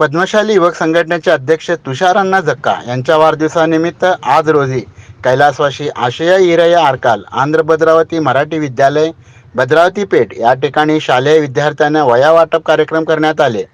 पद्मशाली युवक संघटनेचे अध्यक्ष तुषारांना जक्का यांच्या वाढदिवसानिमित्त आज रोजी कैलासवाशी आशया इरया आरकाल आंध्र भद्रावती मराठी विद्यालय भद्रावती पेठ या ठिकाणी शालेय विद्यार्थ्यांना वया वाटप कार्यक्रम करण्यात आले.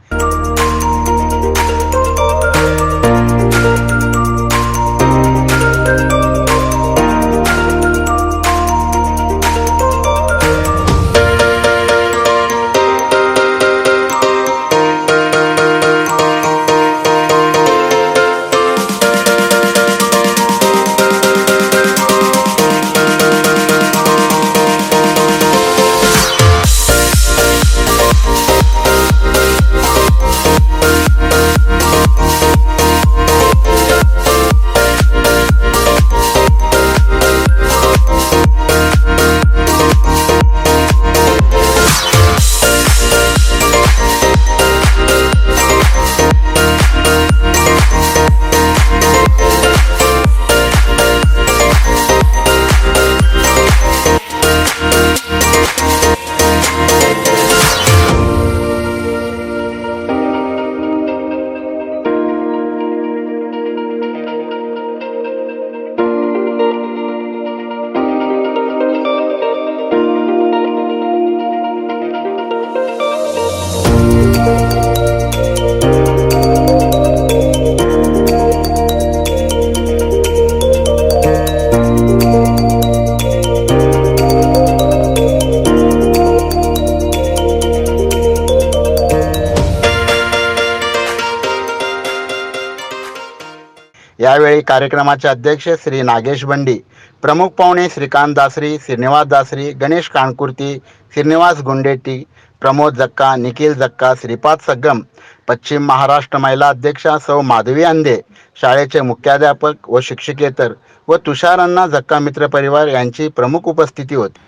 यावेळी कार्यक्रमाचे अध्यक्ष श्री नागेश बंडी प्रमुख पाहुणे श्रीकांत दासरी श्रीनिवास दासरी गणेश काणकुर्ती श्रीनिवास गुंडेटी प्रमोद जक्का निखिल जक्का श्रीपाद सग्गम पश्चिम महाराष्ट्र महिला अध्यक्षा सौ माधवी अंधे शाळेचे मुख्याध्यापक व शिक्षकेतर व तुषारांना जक्का मित्र परिवार यांची प्रमुख उपस्थिती होती.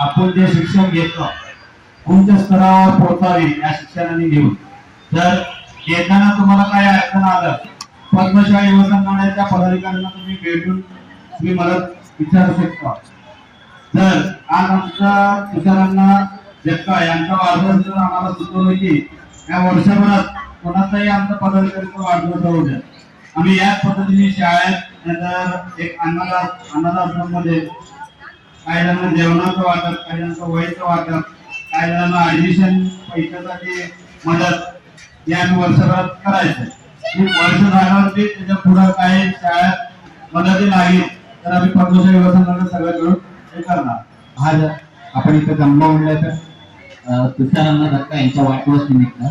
आपण जे शिक्षण घेतो उच्च स्तरावर पोहोचावे या शिक्षणाने घेऊन? जर येताना तुम्हाला काय अडचण आलं पद्मशाही युवसंघाच्या पदाधिकाऱ्यांना तुम्ही भेटून तुम्ही मदत विचारू शकता. तर आज आमच्या तुषारांना जगता यांचा वाढदिवस जर आम्हाला सुचवलं की या वर्षभरात कोणाचाही आमचा पदाधिकाऱ्यांचा वाढदिवस जाऊ द्या. आम्ही याच पद्धतीने शाळेत नंतर एक अन्नदास अन्नदाश्रममध्ये काही जणांना जेवणाचं वाटप काही जणांचं वयचं वाटप काही जणांना ऍडमिशन पैशासाठी मदत या आम्ही वर्षभरात करायचं. वर्ष झाल्यावरती त्याच्या पुढं काही शाळेत मदती लागेल तर आम्ही पद्मशाही सगळं मिळून हे करणार. आज आपण इथं जमलो म्हणलं तर तुषारांना धक्का यांच्या वाढदिवस निमित्त.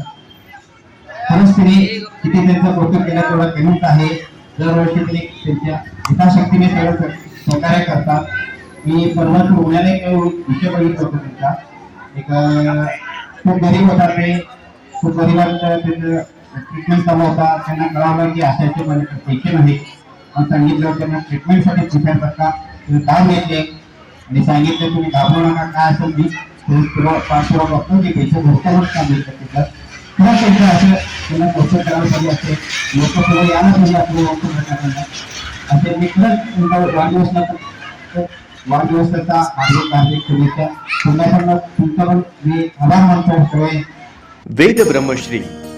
खरंच तिने किती त्यांचा कौतुक केला तेवढं कमीच आहे. दरवर्षी तिने त्यांच्या यथाशक्तीने सगळं सहकार्य करतात. मी परवाच रुग्णालय विषय बघितलं होतं त्यांचा. एक खूप गरीब होता ते. खूप गरीबांचं त्यांचं ट्रीटमेंट चालू होता. त्यांना कळवलं की अशाचे मला पैसे नाही मग सांगितलं त्यांना ट्रीटमेंटसाठी प्रिपेअर करता तुम्ही काम घेतले. आणि सांगितले तुम्ही घाबरू नका काय असेल मी पाठपुरा बघतो की पैसे भरतानाच काम मिळतं तिथं खरंच त्यांचं असं त्यांना प्रोत्साहन करायला पाहिजे असते लोक पुढे यायला पाहिजे आपल्या लोक प्रकारला असे मी वाढदिवस तुमचा वाढदिवसला तर वाढदिवसाचा हार्दिक शुभेच्छा. पुन्हा तुमचा पण मी आभार मानतो. सगळे वेद ब्रह्मश्री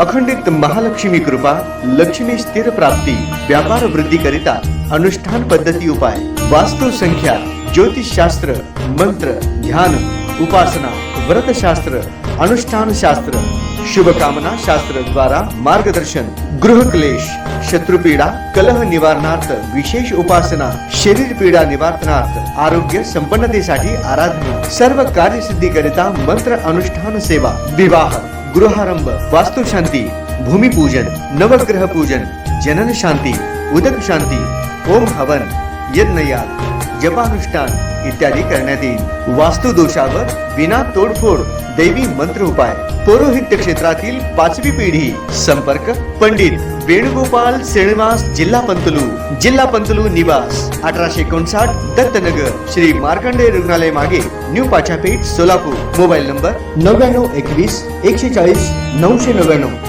अखंडित महालक्ष्मी कृपा लक्ष्मी स्थिर प्राप्ती व्यापार वृद्धी करिता अनुष्ठान पद्धती उपाय वास्तु संख्या ज्योतिष शास्त्र मंत्र ध्यान उपासना व्रतशास्त्र अनुष्ठान शास्त्र शुभकामना शास्त्र द्वारा मार्गदर्शन गृहक्लेश शत्रुपीडा कलह निवारणार्थ विशेष उपासना शरीर पीडा निवारणार्थ आरोग्य संपन्नतेसाठी आराधना सर्व कार्यसिद्धी करिता मंत्र अनुष्ठान सेवा विवाह गृहारंभ वास्तुशांती भूमिपूजन नवग्रह पूजन जनन शांती उदक शांती ओम हवन यज्ञयाग जपानुष्ठान इत्यादी करण्यात येईल. वास्तु दोषावर विना तोडफोड दैवी मंत्र उपाय. पौरोहित्य क्षेत्रातील पाचवी पिढी संपर्क पंडित. वेणुगोपाल श्रीनिवास जिल्हा पंतलू. जिल्हा पंतलू निवास. अठराशे एकोणसाठ दत्तनगर श्री मार्कंडे रुग्णालय मागे new Pachhapeth Solapur. Mobile number नव्याण्णव एकवीस एकशे चाळीस नऊशे नव्याण्णव.